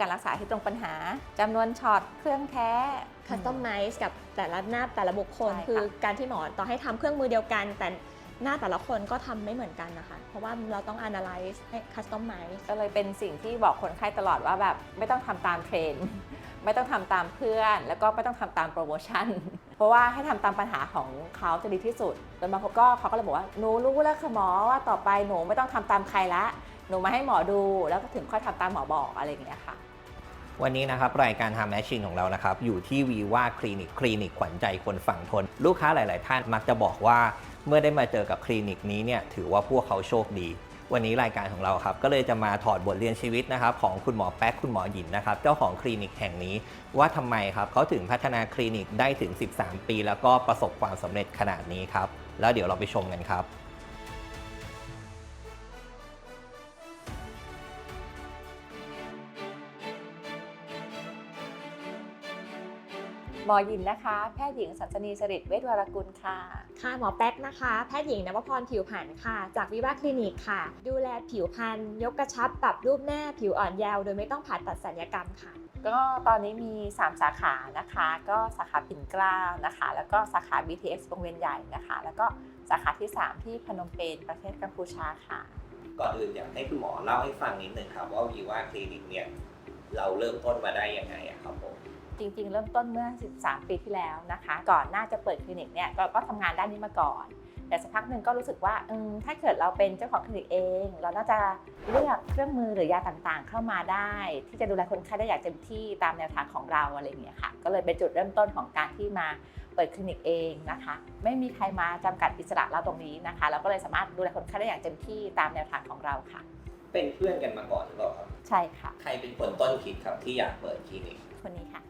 การรักษาที่ตรงปัญหาจำนวนช็อตเครื่องแท้ คัสตอมไมซ์กับแต่ละหน้าแต่ละบุคคลใช่ค่ะคือการที่หมอต่อให้ทำเครื่องมือเดียวกัน แต่หน้าแต่ละคนก็ทำไม่เหมือนกันนะคะ เพราะว่าเราต้อง analyze ให้ customize ก็เลยเป็นสิ่งที่บอกคนไข้ตลอดว่าแบบไม่ต้องทำตามเทรนด์ไม่ต้องทำตามเพื่อน แล้วก็ไม่ต้องทำตามโปรโมชั่น เพราะว่าให้ทำตามปัญหาของเขาจะดีที่สุดจนบางคนก็เขาก็เลยบอกว่าหนูรู้แล้วค่ะหมอว่าต่อไปหนูไม่ต้องทำตามใครละหนูมาให้หมอดูแล้วก็ถึงค่อยทำตามหมอบอกอะไรอย่างเงี้ยค่ะ วันนี้นะครับรายการทำแมชชีนของเรานะครับอยู่ที่วีว่าคลินิกคลินิกขวัญใจคนฝั่งทน ลูกค้าหลาย ๆ ท่านมักจะบอกว่าเมื่อได้มาเจอกับคลินิกนี้เนี่ยถือว่าพวกเขาโชคดี วันนี้รายการของเราครับก็เลยจะมาถอดบทเรียนชีวิตนะครับของคุณหมอแป๊กคุณหมอหยินนะครับเจ้าของคลินิกแห่งนี้ ว่าทำไมครับเขาถึงพัฒนาคลินิกได้ถึง 13 ปี แล้วก็ประสบความสำเร็จขนาดนี้ครับแล้วเดี๋ยวเราไปชมกันครับ หมอหยินนะคะ แพทย์หญิงสันสนีสริตเวชวรกุลค่ะ ค่ะ หมอแป๊กนะคะ แพทย์หญิงนวพรผิวผันค่ะ จากวิวาคลินิกค่ะ ดูแลผิวพรรณยกกระชับปรับรูปหน้าผิวอ่อนเยาว์โดยไม่ต้องผ่าตัดศัลยกรรมค่ะ ก็ตอนนี้มี 3 สาขานะคะ ก็สาขาปิ่นเกล้านะคะ แล้วก็สาขา BTS วงเวียนใหญ่นะคะ แล้วก็สาขาที่ 3 ที่พนมเปญประเทศกัมพูชาค่ะ ก่อนอื่นอยากให้คุณหมอเล่าให้ฟังนิดนึงครับว่าวีว่าคลินิกเนี่ยเราเริ่มต้นมาได้ยังไงอะครับผม จริง ๆ เริ่มต้นเมื่อ 13 ปีที่แล้วนะคะ ก่อนหน้าจะเปิดคลินิกเนี่ยก็ก็ทำงานด้านนี้มาก่อน แต่สักพักหนึ่งก็รู้สึกว่าอืมถ้าเกิดเราเป็นเจ้าของคลินิกเอง เราน่าจะเลือกเครื่องมือหรือยาต่างๆ เข้ามาได้ ที่จะดูแลคนไข้ได้อย่างเต็มที่ตามแนวทางของเราอะไรอย่างเงี้ยค่ะ ก็เลยเป็นจุดเริ่มต้นของการที่มาเปิดคลินิกเองนะคะ ไม่มีใครมาจำกัดอิสระเราตรงนี้นะคะ เราก็เลยสามารถดูแลคนไข้ได้อย่างเต็มที่ตามแนวทางของเราค่ะ เป็นเพื่อนกันมาก่อนหรือเปล่าครับ ใช่ค่ะ ใครเป็นคนต้นคิดครับที่อยากเปิดคลินิก คนนี้ค่ะ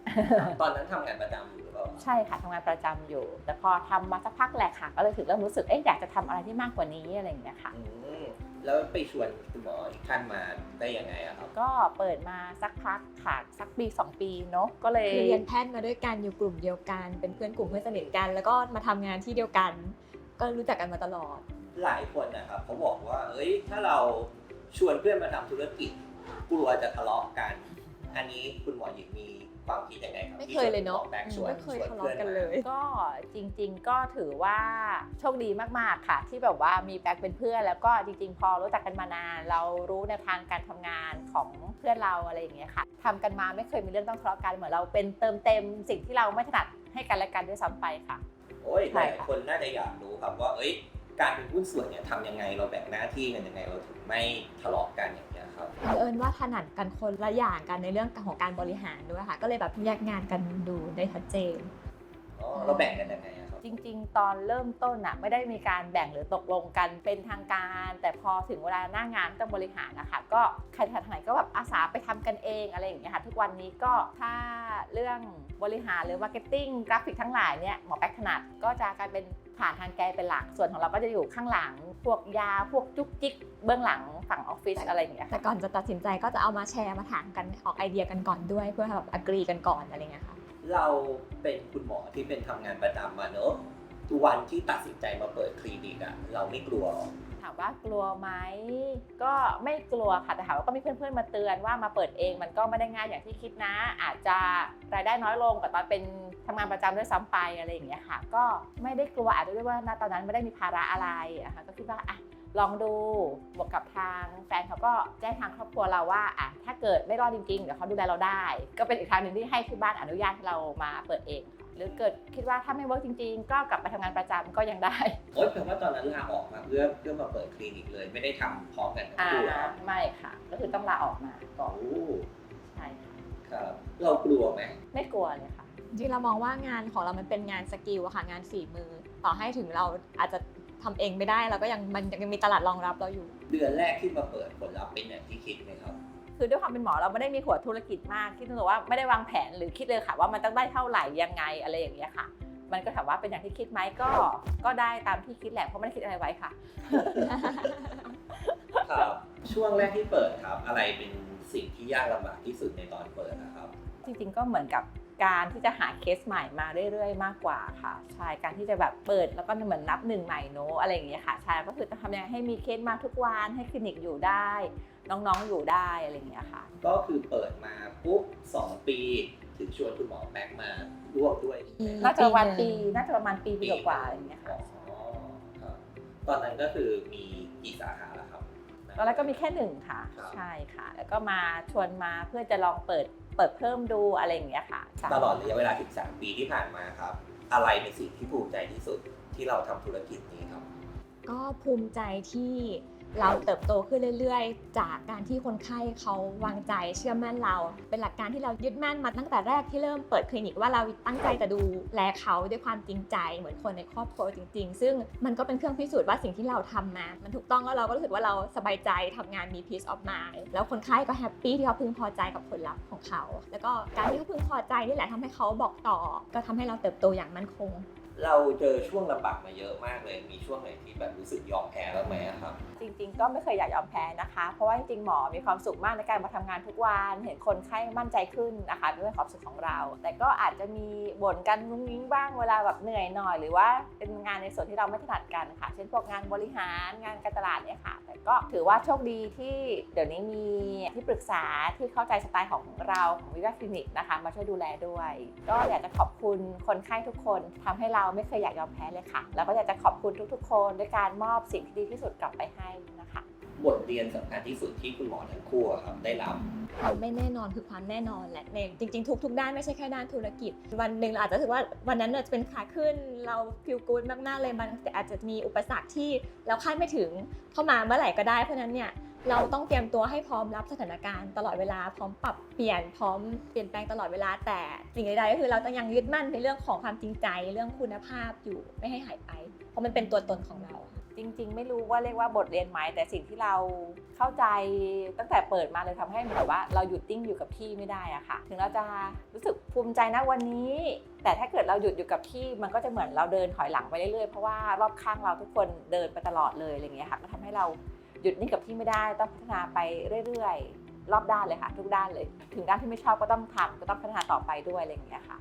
ตอนนั้นทำงานประจำอยู่หรือเปล่าใช่ค่ะทำงานประจำอยู่ แต่พอทำมาสักพักแหละค่ะ ก็เลยถึงเริ่มรู้สึกเอ๊ะอยากจะทำอะไรที่มากกว่านี้อะไรอย่างเงี้ยค่ะ อืมแล้วไปชวนคุณหมออีกท่านมาได้ยังไงอะครับ ก็เปิดมาสักพักค่ะสักปี 2 ปีเนาะก็เลยคือเรียนแพทย์มาด้วยกันอยู่กลุ่มเดียวกัน เป็นเพื่อนกลุ่มเพื่อนสนิทกัน แล้วก็มาทำงานที่เดียวกัน ก็รู้จักกันมาตลอด หลายคนนะครับเขาบอกว่า เอ้ย ถ้าเราชวนเพื่อนมาทำธุรกิจ กลัวจะทะเลาะกัน อันนี้คุณหมอหญิงมีความคิดยังไงครับไม่เคยเลยเนอะที่ชวคุณหมอแบกชวนไม่เคยชวนทะเลาะพื่อกันมาเลย ก็จริง ๆ ก็ถือว่าโชคดีมากๆค่ะ ที่แบบว่ามีแบ็คเป็นเพื่อน แล้วก็จริง ๆ พอรู้จักกันมานาน เรารู้แนวทางการทำงานของเพื่อนเราอะไรอย่างเงี้ยค่ะทำกันมาไม่เคยมีเรื่องต้องทะเลาะกันเหมือนเราเป็นเติมเต็มสิ่งที่เราไม่ถนัดให้กันและกันด้วยซ้ำไปค่ะโอ้ยหใช่ลายค่ะคนน่าจะอยากรู้ครับว่าเอ้ย การเป็นหุ้นส่วนเนี่ยทำยังไงเราแบ่งหน้าที่กันยังไงเราถึงไม่ทะเลาะกันอย่างเงี้ยครับเผอิญว่าถนัดกันคนละอย่างกันในเรื่องของการบริหารด้วยค่ะ ก็เลยแบบแยกงานกันดูได้ชัดเจนอ๋อเราแบ่งกันยังไงอะครับ จริง ๆ ตอนเริ่มต้นอะไม่ได้มีการแบ่งหรือตกลงกันเป็นทางการ แต่พอถึงเวลาหน้างานต้องบริหารนะคะก็ใครถัดทางไหนก็แบบอาสาไปทำกันเองอะไรอย่างเงี้ยค่ะทุกวันนี้ก็ถ้าเรื่องบริหารหรือมาร์เก็ตติ้งกราฟิกทั้งหลายเนี่ยหมอแป๊กถนัดก็จะกลายเป็นผ่านทางแกเป็นหลัก ส่วนของเราก็จะอยู่ข้างหลัง พวกยา พวกจุกจิก เบื้องหลังฝั่งออฟฟิศอะไรอย่างเงี้ย แต่ก่อนจะตัดสินใจก็จะเอามาแชร์มาถามกันออกไอเดียกันก่อนด้วยเพื่อแบบอกรีกันก่อนอะไรเงี้ยค่ะ เราเป็นคุณหมอที่เป็นทำงานประจำมาเนอะวันที่ตัดสินใจมาเปิดคลินิกอะเราไม่กลัวหรอถามว่ากลัวไหมก็ไม่กลัวค่ะแต่ถามว่าก็มีเพื่อนๆมาเตือนว่ามาเปิดเองมันก็ไม่ได้ง่ายอย่างที่คิดนะ อาจจะรายได้น้อยลงกว่าตอนเป็นทำงานประจำด้วยซ้ำไปอะไรอย่างเงี้ยค่ะ ก็ไม่ได้กลัวอาจจะด้วยว่าณตอนนั้นไม่ได้มีภาระอะไรอะค่ะก็คิดว่าอะ ลองดูบวกกับทางแฟนเขาก็แจ้งทางครอบครัวเราว่าอะถ้าเกิดไม่รอดจริงๆ เดี๋ยวเขาดูแลเราได้ ก็เป็นอีกทางหนึ่งที่ให้ที่บ้านอนุญาตให้เรามาเปิดเองค่ะหรือเกิดคิดว่าถ้าไม่เวิร์กจริง ๆ ก็กลับไปทำงานประจำก็ยังได้ โอ๊ยแปลว่าตอนนั้นลาออกมาเพื่อเพื่อมาเปิดคลินิกเลย ไม่ได้ทำพร้อมกันทั้งอ่าคู่เหรอไม่ค่ะ ก็คือต้องลาออกมาก่อนโอ้ใช่ค่ะครับ เรากลัวไหมไม่กลัวเลยค่ะ จริงๆเรามองว่างานของเรามันเป็นงานสกิลอะค่ะงานฝีมือ ต่อให้ถึงเราอาจจะ ทำเองไม่ได้เราก็ยังมันยังมีตลาดรองรับเราอยู่ เดือนแรกที่มาเปิดผลลัพธ์เป็นอย่างที่คิดไหมครับ คือด้วยความเป็นหมอเราไม่ได้มีหัวธุรกิจมากคิดถึงว่าไม่ได้วางแผนหรือคิดเลยค่ะ ว่ามันต้องได้เท่าไหร่ยังไงอะไรอย่างเงี้ยค่ะ มันก็ถามว่าเป็นอย่างที่คิดไหมก็ก็ได้ตามที่คิดแหละเพราะไม่ได้คิดอะไรไว้ค่ะ ครับช่วงแรกที่เปิดครับ อะไรเป็นสิ่งที่ยากลำบากที่สุดในตอนเปิดนะครับ จริงๆก็เหมือนกับ การที่จะหาเคสใหม่มาเรื่อยๆ มากกว่าค่ะใช่การที่จะแบบเปิดแล้วก็เหมือนนับหนึ่งใหม่เนอะอะไรอย่างเงี้ยค่ะใช่ก็คือจะทำยังไงให้มีเคสมาทุกวันให้คลินิกอยู่ได้ น้องๆอยู่ได้อะไรอย่างเงี้ยค่ะ ก็คือเปิดมาปปี ถึงชวนคุณหมอแม็กมาร่วมด้วยอืมน่าจะวันปีปีหนึ่งน่าจะประมาณปีเดียวกว่าอะไรอย่างเงี้ยอ๋ค่ะอครับตอนนั้นก็คือมีกี่สาขาแล้วครับ ตอนแรกก็มีแค่หนึ่งค่ะ ครับ ใช่ค่ะ แล้วก็มาชวนมาเพื่อจะลองเปิด เปิดเพิ่มดูอะไรอย่างเงี้ยค่ะใช่ตลอดระยะเวลา 13 ปีที่ผ่านมาครับ อะไรเป็นสิ่งที่ภูมิใจที่สุดที่เราทำธุรกิจนี้ครับ ก็ภูมิใจที่ เราเติบโตขึ้นเรื่อยๆ จากการที่คนไข้เขาวางใจเชื่อมั่นเรา เป็นหลักการที่เรายึดมั่นมาตั้งแต่แรกที่เริ่มเปิดคลินิกว่าเราตั้งใจจะดูแลเขาด้วยความจริงใจ เหมือนคนในครอบครัวจริง ๆ ซึ่งมันก็เป็นเครื่องพิสูจน์ว่าสิ่งที่เราทำมา มันถูกต้องแล้วเราก็รู้สึกว่าเราสบายใจทำงานมี peace of mind แล้วคนไข้ก็แฮปปี้ที่เขาพึงพอใจกับผลลัพธ์ของเขา แล้วก็การที่เขาพึงพอใจนี่แหละทำให้เขาบอกต่อ ก็ทำให้เราเติบโตอย่างมั่นคง เราเจอช่วงลำบากมาเยอะมากเลย มีช่วงไหนที่แบบรู้สึกยอมแพ้แล้วไหมอะครับ จริงๆ ก็ไม่เคยอยากยอมแพ้นะคะ เพราะว่าจริงๆ หมอมีความสุขมากในการมาทำงานทุกวัน เห็นคนไข้มั่นใจขึ้นนะคะเป็นเรื่องความสุขของเรา แต่ก็อาจจะมีบ่นกันงุ้งงิ้งบ้างเวลาแบบเหนื่อยหน่อย หรือว่าเป็นงานในส่วนที่เราไม่ถนัดกันค่ะ เช่นพวกงานบริหารงานการตลาดเนี่ยค่ะ แต่ก็ถือว่าโชคดีที่เดี๋ยวนี้มีที่ปรึกษาที่เข้าใจสไตล์ของเราของวิวาคลินิกนะคะ มาช่วยดูแลด้วย ก็อยากจะขอบคุณคนไข้ทุกคนทำให้เราไม่เคยอยากยอมแพ้เลยค่ะ แล้วก็อยากจะขอบคุณทุกๆ คนด้วยการมอบสิ่งที่ดีที่สุดกลับไปให้นะคะบทเรียนสำคัญที่สุดที่คุณหมอทั้งคู่อะครับได้รับ ความไม่แน่นอนคือความแน่นอนแหละในจริง ๆ ทุกๆด้านไม่ใช่แค่ด้านธุรกิจ วันหนึ่งเราอาจจะรู้สึกว่าวันนั้นเราจะเป็นขาขึ้นเราฟิลกู๊ดมากๆเลยมันแต่อาจจะมีอุปสรรคที่เราคาดไม่ถึงเข้ามาเมื่อไหร่ก็ได้เพราะฉะนั้นเนี่ย เราต้องเตรียมตัวให้พร้อมรับสถานการณ์ตลอดเวลาพร้อมปรับเปลี่ยนพร้อมเปลี่ยนแปลงตลอดเวลาแต่สิ่งใดๆก็คือเราต้องยังยึดมั่นในเรื่องของความจริงใจเรื่องคุณภาพอยู่ไม่ให้หายไป เพราะมันเป็นตัวตนของเรา จริง ๆ ไม่รู้ว่าเรียกว่าบทเรียนไหมแต่สิ่งที่เราเข้าใจตั้งแต่เปิดมาเลยทำให้เหมือนกับว่าเราหยุดติ้งอยู่กับที่ไม่ได้อะค่ะ ถึงเราจะรู้สึกภูมิใจนะวันนี้ แต่ถ้าเกิดเราหยุดอยู่กับที่มันก็จะเหมือนเราเดินถอยหลังไปเรื่อยๆเพราะว่ารอบข้างเราทุกคนเดินไปตลอดเลยอะไรเงี้ยค่ะก็ทำให้เรา หยุดนิ่งกับที่ไม่ได้ต้องพัฒนาไปเรื่อยๆ รอบด้านเลยค่ะ ทุกด้านเลย ถึงด้านที่ไม่ชอบก็ต้องทำก็ต้องพัฒนาต่อไปด้วยอะไรอย่างเงี้ยค่ะ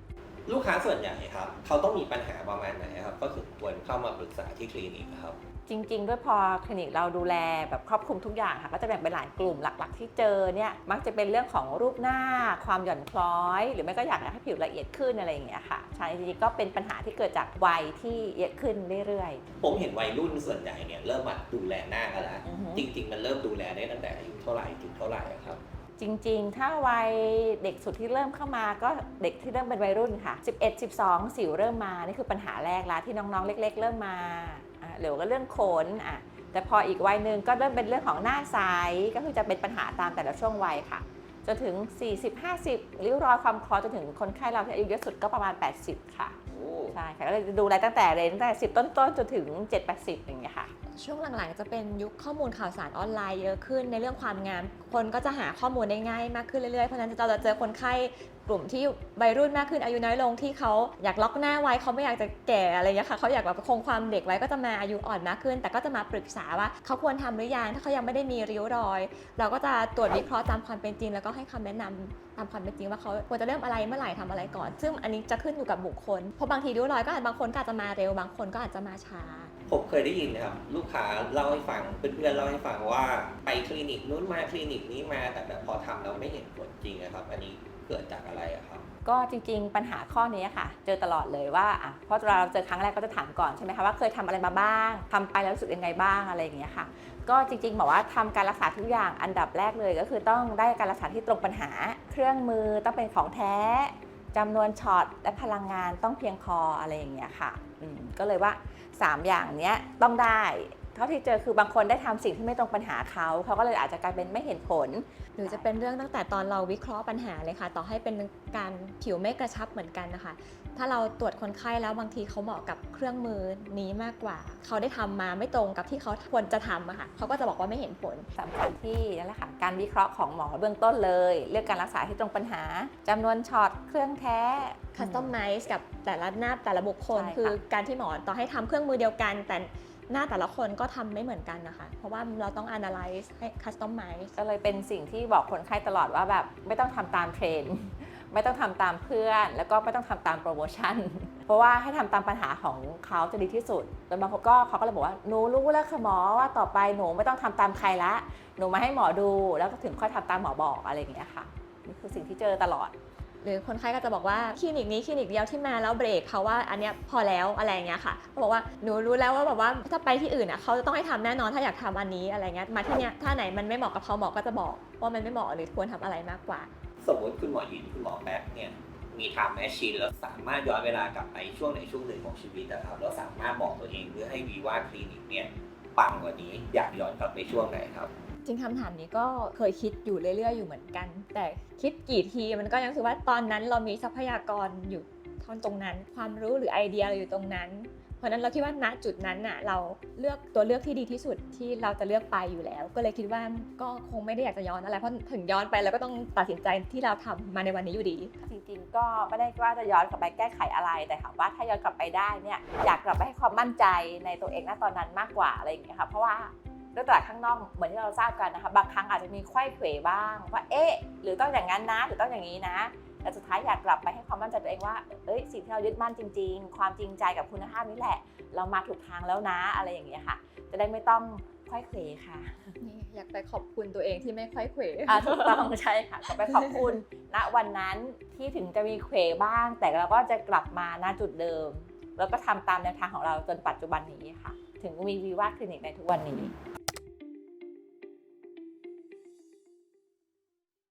ลูกค้าส่วนใหญ่ครับ เขาต้องมีปัญหาประมาณไหนครับ ก็คือควรเข้ามาปรึกษาที่คลินิกครับ จริง ๆ ด้วยพอคลินิกเราดูแลแบบครอบคลุมทุกอย่างค่ะก็จะแบ่งเป็นหลายกลุ่มหลัก ๆ ที่เจอเนี่ยมักจะเป็นเรื่องของรูปหน้า ความหย่อนคล้อย หรือไม่ก็อยากให้ผิวละเอียดขึ้นอะไรอย่างเงี้ยค่ะใช่จริงๆก็เป็นปัญหาที่เกิดจากวัยที่เยอะขึ้นเรื่อยผมเห็นวัยรุ่นส่วนใหญ่เนี่ยเริ่มมาดูแลหน้ากันแล้วอือฮึ จริง ๆ มันเริ่มดูแลได้ตั้งแต่อายุเท่าไหร่ถึงเท่าไหร่อะครับๆจริง ๆ ถ้าวัยเด็กสุดที่เริ่มเข้ามาก็เด็กที่เริ่มเป็นวัยรุ่นค่ะ 11 12 สิวเริ่มมา นี่คือปัญหาแรกละที่น้องๆ เล็ก ๆ เริ่มมาอะ หรือว่าก็เรื่องขนอะแต่พออีกวัยหนึ่งก็เริ่มเป็นเรื่องของหน้าใสก็คือจะเป็นปัญหาตามแต่ละช่วงวัยค่ะ จนถึง 40 50 ริ้วรอยความคล้อยจนถึงคนไข้เราที่อายุเยอะสุดก็ประมาณ 80 ค่ะโอ้ใช่ค่ะก็เลยดูแลตั้งแต่เลยตั้งแต่ 10 ต้นๆจนถึง 7 80 อย่างเงี้ยค่ะช่วงหลังๆ จะเป็นยุคข้อมูลข่าวสารออนไลน์เยอะขึ้นในเรื่องความงาม คนก็จะหาข้อมูลได้ง่ายมากขึ้นเรื่อยๆ เพราะฉะนั้นเราจะเจอคนไข้ กลุ่มที่วัยรุ่นมากขึ้นอายุน้อยลงที่เขาอยากล็อกหน้าไว้เขาไม่อยากจะแก่อะไรอย่างเงี้ยค่ะเขาอยากแบบคงความเด็กไว้ก็จะมาอายุอ่อนมากขึ้น แต่ก็จะมาปรึกษาว่าเขาควรทำหรือยังถ้าเขายังไม่ได้มีริ้วรอย เราก็จะตรวจวิเคราะห์ตามความเป็นจริง แล้วก็ให้คำแนะนำตามความเป็นจริงว่าเขาควรจะเริ่มอะไรเมื่อไหร่ทำอะไรก่อน ซึ่งอันนี้จะขึ้นอยู่กับบุคคลเพราะบางทีริ้วรอยก็อาจบางคนก็อาจจะมาเร็วบางคนก็อาจจะมาช้าผมเคยได้ยินนะครับลูกค้าเล่าให้ฟังเพื่อนๆเล่าให้ฟังว่าไปคลินิกนู้นมาคลินิกนี้มาแต่แบบพอทำแล้วไม่เห็นผลจริงนะครับ อันนี้ เกิดจากอะไรอะครับ ก็จริง ๆ ปัญหาข้อนี้ค่ะ เจอตลอดเลยว่าอะเพราะเราเจอครั้งแรกก็จะถามก่อนใช่ไหมคะว่าเคยทำอะไรมาบ้างทำไปแล้วรู้สึกยังไงบ้างอะไรอย่างเงี้ยค่ะ ก็จริงๆบอกว่าทำการรักษาทุกอย่างอันดับแรกเลย ก็คือต้องได้การรักษาที่ตรงปัญหา เครื่องมือต้องเป็นของแท้จำนวนช็อตและพลังงานต้องเพียงพออะไรอย่างเงี้ยค่ะอืมก็เลยว่า 3 อย่างเนี้ยต้องได้ เท่าที่เจอคือบางคนได้ทำสิ่งที่ไม่ตรงปัญหาเขาเขาก็เลยอาจจะกลายเป็นไม่เห็นผล หรือจะเป็นเรื่องตั้งแต่ตอนเราวิเคราะห์ปัญหาเลยค่ะ ต่อให้เป็นการผิวไม่กระชับเหมือนกันนะคะ ถ้าเราตรวจคนไข้แล้วบางทีเขาเหมาะกับเครื่องมือนี้มากกว่า เขาได้ทำมาไม่ตรงกับที่เขาควรจะทำอะค่ะเขาก็จะบอกว่าไม่เห็นผลสำคัญที่นั่นแหละค่ะการวิเคราะห์ของหมอเบื้องต้นเลยเลือกการรักษาที่ตรงปัญหาจำนวนช็อตเครื่องแท้คัสตอมไมซ์กับแต่ละหน้าแต่ละบุคคลใช่ค่ะคือการที่หมอต่อให้ทำเครื่องมือเดียวกันแต่ หน้าแต่ละคนก็ทำไม่เหมือนกันนะคะ เพราะว่าเราต้อง analyze ให้ customize ก็เลยเป็นสิ่งที่บอกคนไข้ตลอดว่าแบบไม่ต้องทำตามเทรนด์ไม่ต้องทำตามเพื่อน แล้วก็ไม่ต้องทำตามโปรโมชั่น เพราะว่าให้ทำตามปัญหาของเขาจะดีที่สุดแล้วบางคนก็เขาก็เลยบอกว่าหนูรู้แล้วค่ะหมอว่าต่อไปหนูไม่ต้องทำตามใครละ หนูมาให้หมอดูแล้วก็ถึงค่อยทำตามหมอบอกอะไรอย่างเงี้ยค่ะนี่คือสิ่งที่เจอตลอด หรือคนไข้ก็จะบอกว่าคลินิกนี้คลินิกเดียวที่มาแล้วเบรกเขาว่าอันเนี้ยพอแล้วอะไรเงี้ยค่ะเขาบอกว่าหนูรู้แล้วว่าแบบว่าถ้าไปที่อื่นอะเขาจะต้องให้ทำแน่นอนถ้าอยากทำอันนี้อะไรเงี้ยมาที่เนี้ยถ้าไหนมันไม่เหมาะกับเขาหมอก็จะบอกว่ามันไม่เหมาะหรือควรทำอะไรมากกว่า สมมติคุณหมอหยินคุณหมอแม็กเนี่ยมีทม์แมชชีนแล้วสามารถย้อนเวลากลับไปช่วงไหนช่วงหนึ่งของชีวิตนะครับแล้วสามารถบอกตัวเองเพื่อให้วีว่าคลินิกเนี่ยปังกว่านี้อยากย้อนกลับไปช่วงไหนครับ ริงคำถามนี้ก็เคยคิดอยู่เรื่อยๆ อยู่เหมือนกัน แต่คิดกี่ทีมันก็ยังรู้สึกว่าตอนนั้นเรามีทรัพยากรอยู่ท่อนตรงนั้น ความรู้หรือไอเดียเราอยู่ตรงนั้น เพราะนั้นเราคิดว่าณจุดนั้นน่ะเราเลือกตัวเลือกที่ดีที่สุดที่เราจะเลือกไปอยู่แล้ว ก็เลยคิดว่าก็คงไม่ได้อยากจะย้อนอะไรเพราะถึงย้อนไปแล้วก็ต้องตัดสินใจที่เราทำมาในวันนี้อยู่ดี จริงๆ ก็ไม่ได้ว่าจะย้อนกลับไปแก้ไขอะไรแต่ถามว่าถ้าย้อนกลับไปได้เนี่ยอยากกลับไปให้ความมั่นใจในตัวเองณตอนนั้นมากกว่าอะไรอย่างเงี้ยค่ะเพราะว่า ด้วยตลาดข้างนอกเหมือนที่เราทราบกันนะคะบางครั้งอาจจะมีไขว้เขวบ้างว่าเอ๊ะ หรือต้องอย่างนั้นนะ หรือต้องอย่างนี้นะแต่สุดท้ายอยากกลับไปให้ความมั่นใจตัวเองว่าเอ้ยสิ่งที่เรายึดมั่นจริง ๆ ความจริงใจกับคุณภาพนี่แหละ เรามาถูกทางแล้วนะอะไรอย่างเงี้ยค่ะ จะได้ไม่ต้องไขว้เขวค่ะนี่อยากไปขอบคุณตัวเองที่ไม่ค่อยเขวอะถูกต้องใช่ค่ะก็ไปขอบคุณณวันนั้นที่ถึงจะมีเควบ้าง แต่เราก็จะกลับมาณจุดเดิม แล้วก็ทำตามแนวทางของเราจนปัจจุบันนี้ค่ะ ถึงมีวีว่าคลินิกในทุกวันนี้